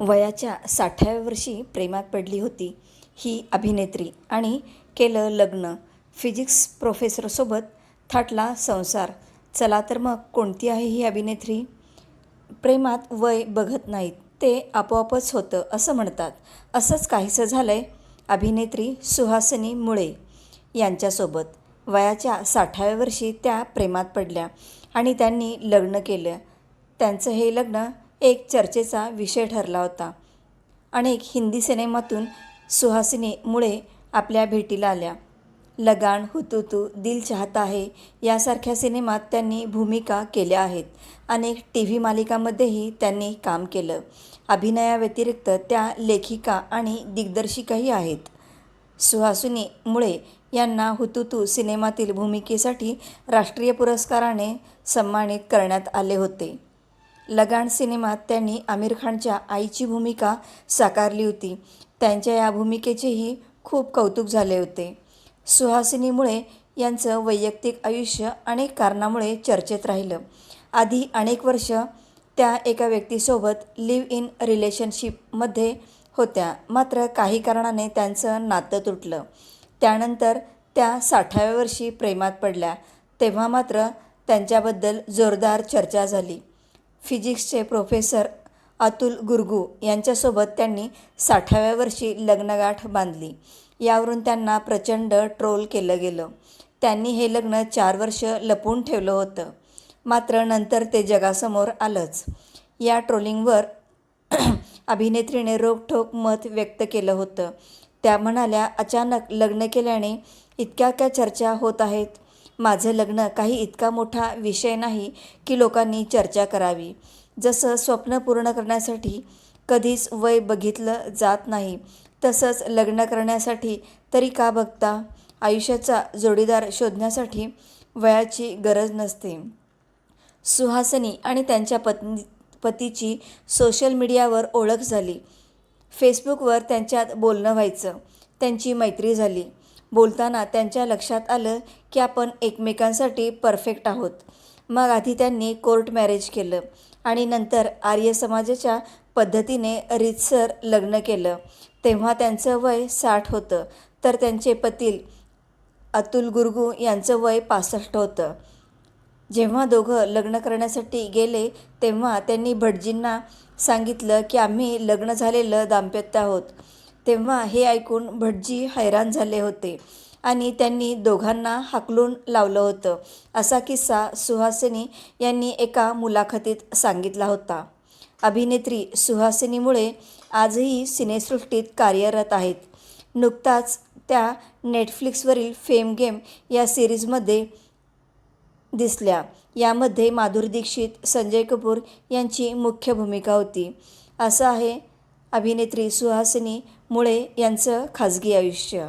वयाच्या साठाव्या वर्षी प्रेमात पडली होती. ही अभिनेत्री आणि केलं लग्न फिजिक्स प्रोफेसरसोबत थाटला संसार. चला तर मग कोणती आहे ही अभिनेत्री? प्रेमात वय बघत नाहीत. ते आपोआपच होतं असं म्हणतात. असंच काहीसं झालं आहे अभिनेत्री सुहासिनी मुळे यांच्यासोबत. वयाच्या साठाव्या वर्षी त्या प्रेमात पडल्या आणि त्यांनी लग्न केलं. त्यांचं हे लग्न एक चर्चेचा विषय ठरला होता. अनेक हिंदी सिनेमातून सुहासिनी मुळे आपल्या भेटीला आल्या. लगान हुतुतू दिल चाहता है यासारख्या सिनेमात त्यांनी भूमिका केल्या आहेत. अनेक टी व्ही मालिकांमध्येही त्यांनी काम केलं. अभिनयाव्यतिरिक्त त्या लेखिका आणि दिग्दर्शिकाही आहेत. सुहासिनी मुळे यांना हुतुतू सिनेमातील भूमिकेसाठी राष्ट्रीय पुरस्काराने सन्मानित करण्यात आले होते. लगान सिनेमात त्यांनी आमिर खानच्या आईची भूमिका साकारली होती. त्यांच्या या भूमिकेचेही खूप कौतुक झाले होते. सुहासिनीमुळे यांचं वैयक्तिक आयुष्य अनेक कारणामुळे चर्चेत राहिलं. आधी अनेक वर्ष त्या एका व्यक्तीसोबत लिव्ह इन रिलेशनशिपमध्ये होत्या. मात्र काही कारणाने त्यांचं नातं तुटलं. त्यानंतर त्या साठाव्या वर्षी प्रेमात पडल्या. तेव्हा मात्र त्यांच्याबद्दल जोरदार चर्चा झाली. फिजिक्सचे प्रोफेसर अतुल गुरगू यांच्यासोबत त्यांनी साठाव्या वर्षी लग्नगाठ बांधली. यावरून त्यांना प्रचंड ट्रोल केलं गेलं. त्यांनी हे लग्न चार वर्ष लपवून ठेवलं होतं. मात्र नंतर ते जगासमोर आलंच. या ट्रोलिंगवर अभिनेत्रीने रोखठोक मत व्यक्त केलं होतं. त्या म्हणाल्या अचानक लग्न केल्याने इतक्या काय चर्चा होत आहेत? माझं लग्न काही इतका मोठा विषय नाही की लोकांनी चर्चा करावी. जसं स्वप्न पूर्ण करण्यासाठी कधीच वय बघितलं जात नाही तसंच लग्न करण्यासाठी तरी का बघता? आयुष्याचा जोडीदार शोधण्यासाठी वयाची गरज नसते. सुहासनी आणि त्यांच्या पत्नी पतीची सोशल मीडियावर ओळख झाली. फेसबुकवर त्यांच्यात बोलणं व्हायचं. त्यांची मैत्री झाली. बोलताना त्यांच्या लक्षात आलं की आपण एकमेकांसाठी परफेक्ट आहोत. मग आधी त्यांनी कोर्ट मॅरेज केलं आणि नंतर आर्य समाजाच्या पद्धतीने रीतसर लग्न केलं. तेव्हा त्यांचं वय साठ होतं. तर त्यांचे पतील अतुल गुरगू यांचं वय पासष्ट होतं. जेव्हा दोघं लग्न करण्यासाठी गेले तेव्हा त्यांनी भटजींना सांगितलं की आम्ही लग्न झालेलं दाम्पत्य आहोत. तेव्हा हे ऐकून भटजी हैराण झाले होते आणि त्यांनी दोघांना हाकलून लावलं होतं. असा किस्सा सुहासिनी यांनी एका मुलाखतीत सांगितला होता. अभिनेत्री सुहासिनीमुळे आजही सिनेसृष्टीत कार्यरत आहेत. नुकताच त्या नेटफ्लिक्सवरील फेम गेम या सिरीजमध्ये दिसल्या. यामध्ये माधुरी दीक्षित संजय कपूर यांची मुख्य भूमिका होती. असं आहे अभिनेत्री सुहासिनी मुळे यांचं खाजगी आयुष्य.